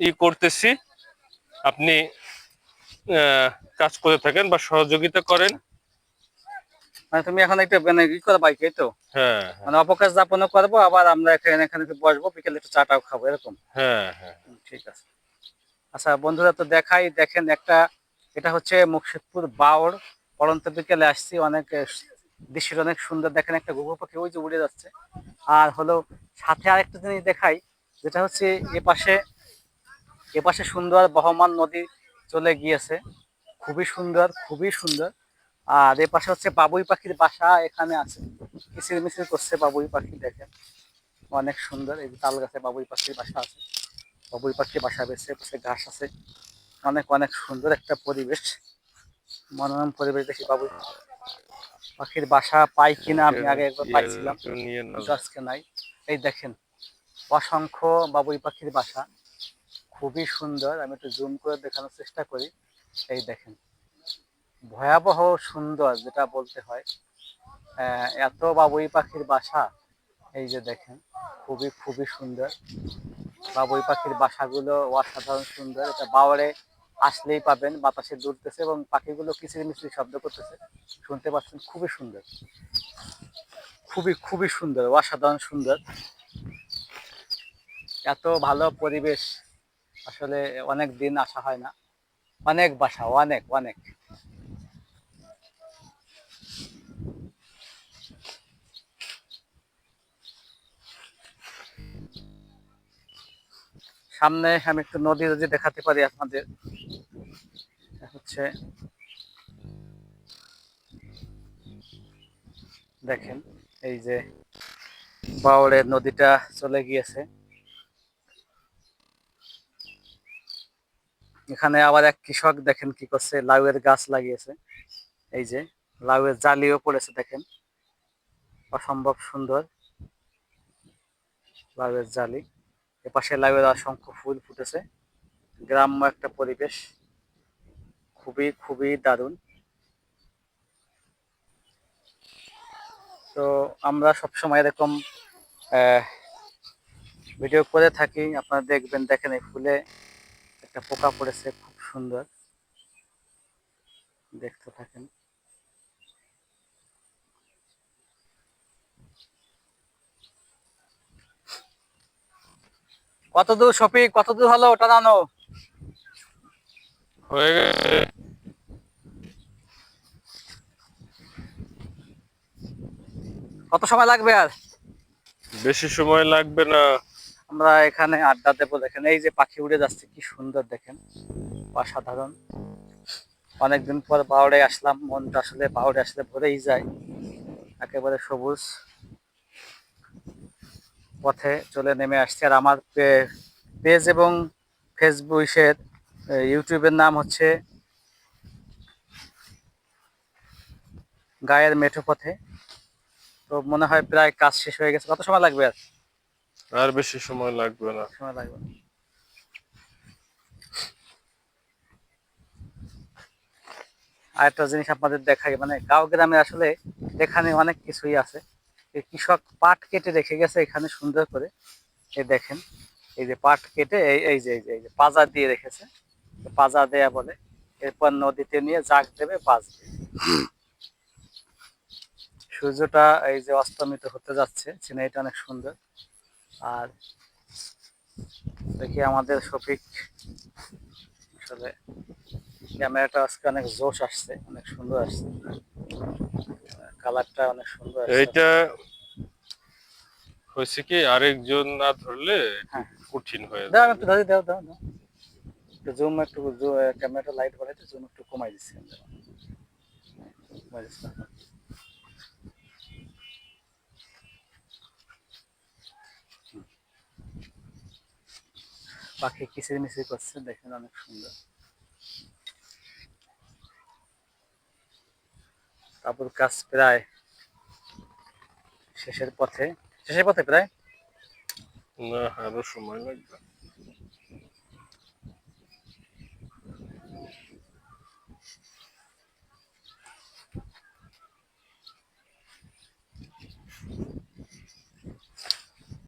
ই করতেছি। আপনি কাজ করে থাকেন বা সহযোগিতা করেন। মানে তুমি এখন একটু মানে ই করো বাইক তো? হ্যাঁ হ্যাঁ, মানে অবকাশ যাপনও করব আবার আমরা এখানে এখানে বসবো বিকেলে একটু চাটাও খাব এরকম? হ্যাঁ হ্যাঁ। ঠিক আছে। আচ্ছা বন্ধুরা তো দেখাই দেখেন একটা এটা হচ্ছে মুর্শিদপুর বাউর পড়ন্ত বিকেলে আসছি অনেক আহ, দৃশ্যটা অনেক সুন্দর। দেখেন একটা ঘুঘু পাখি ওই যে উড়ে যাচ্ছে। আর হলো সাথে আরেকটা জিনিস দেখাই যেটা হচ্ছে এ পাশে এ পাশে সুন্দর বহমান নদী চলে গিয়েছে। খুবই সুন্দর খুবই সুন্দর। আর এ পাশে হচ্ছে বাবুই পাখির বাসা এখানে আছে। কিচির মিচির করছে বাবুই পাখি দেখেন। অনেক সুন্দর এই তাল গাছে বাবুই পাখির বাসা আছে। বাবুই পাখি বাসা বেছে পাশে ঘাস আছে। অনেক অনেক সুন্দর একটা পরিবেশ। মনোরম পরিবেশ দেখি বাবুই পাখির বাসা পাই কিনা আমি আগে একবার পাইছিলাম। কেউ নিয়ে আজকে নাই। এই দেখেন অসংখ্য বাবুই পাখির বাসা। খুবই সুন্দর। আমি একটু জুম করে দেখানোর চেষ্টা করি। এই দেখেন। ভয়াবহ সুন্দর যেটা বলতে হয়। এত বাবুই পাখির বাসা। এই যে দেখেন, খুবই খুবই সুন্দর। বাবুই পাখির বাসাগুলো অসাধারণ সুন্দর। এটা বাওয়ারে আসলেই পাবেন, বাতাসে দুলতেছে এবং পাখিগুলো কিচির মিচির শব্দ করতেছে। শুনতে পাচ্ছেন, খুবই সুন্দর। খুবই খুবই সুন্দর, অসাধারণ সুন্দর। এত ভালো পরিবেশ আসলে অনেক দিন আসা হয় না। অনেক বাসা, অনেক অনেক। সামনে আমি একটু নদী যদি দেখাতে পারি আপনাদের হচ্ছে দেখেন, এই যে বাউলের নদীটা চলে গিয়েছে। এখানে আবার এক কৃষক দেখেন কি করছে, লাউয়ের গাছ লাগিয়েছে। এই যে, লাউয়ের জালিও পড়েছে দেখেন। অসম্ভব সুন্দর লাউয়ের জালি। এপাশে লাউয়ের অসংখ্য ফুল ফুটেছে। গ্রাম্য একটা পরিবেশ। খুবই খুবই দারুণ। তো আমরা সবসময় এরকম ভিডিও করে থাকি। আপনারা দেখবেন, দেখেন এই ফুলে একটা পোকা পড়েছে খুব সুন্দর। দেখতে থাকেন। কত দূর শফিক? কত দূর হলো ওটা জানো? হয়ে গেছে। কত সময় লাগবে আর? বেশি সময় লাগবে না। আমরা এখানে আড্ডা দেবো, দেখেন, এই যে পাখি উড়ে যাচ্ছে, কি সুন্দর, দেখেন, অসাধারণ। অনেকদিন পর পাহাড়ে আসলাম, মনটা আসলে পাহাড়ে আসলে ভরেই যায়, একেবারে সবুজ পথে চলে নেমে আসছে। আর আমার পেজ এবং ফেসবুকের ইউটিউবের নাম হচ্ছে গায়ের মেঠো পথে। তো মনে হয় প্রায় কাজ শেষ হয়ে গেছে। কত সময় লাগবে আর? আর বেশি সময় লাগবে না। সময় লাগবে না। আরেকটা জিনিস আপনাদের দেখাই মানে গাঁও গ্রামে আসলে এখানে অনেক কিছুই আছে। কৃষক পাট কেটে রেখে গেছে এখানে সুন্দর করে। এই দেখেন, এই যে পাট কেটে, এই এই যে এই যে পাজা দিয়ে রেখেছে। পাজা দেয়া বলে, এরপর নদীতে নিয়ে জাগ দেবে বাজবে সূর্যটা এই যে অস্তমিত হতে যাচ্ছে সিনারিটা অনেক সুন্দর। আর দেখি আমাদের শফিক। আসলে ক্যামেরাটা আজকে অনেক জোশ আসছে অনেক সুন্দর আসছে। কালারটা অনেক সুন্দর এইটা হয়েছে কি আরেকজন না ধরলে হ্যাঁ। কঠিন হয়ে দাও একটু ধরে দাও দাও দাও। একটু জুম একটু ক্যামেরাটা লাইট বাড়াইতে জুম একটু কমাই দিচ্ছি। কমাই দিচ্ছি। পাখি কিচির মিচির করছে, দেখেন অনেক সুন্দর। তারপর কাজ প্রায় শেষের পথে শেষের পথে প্রায়? না, আরও সময় লাগবে।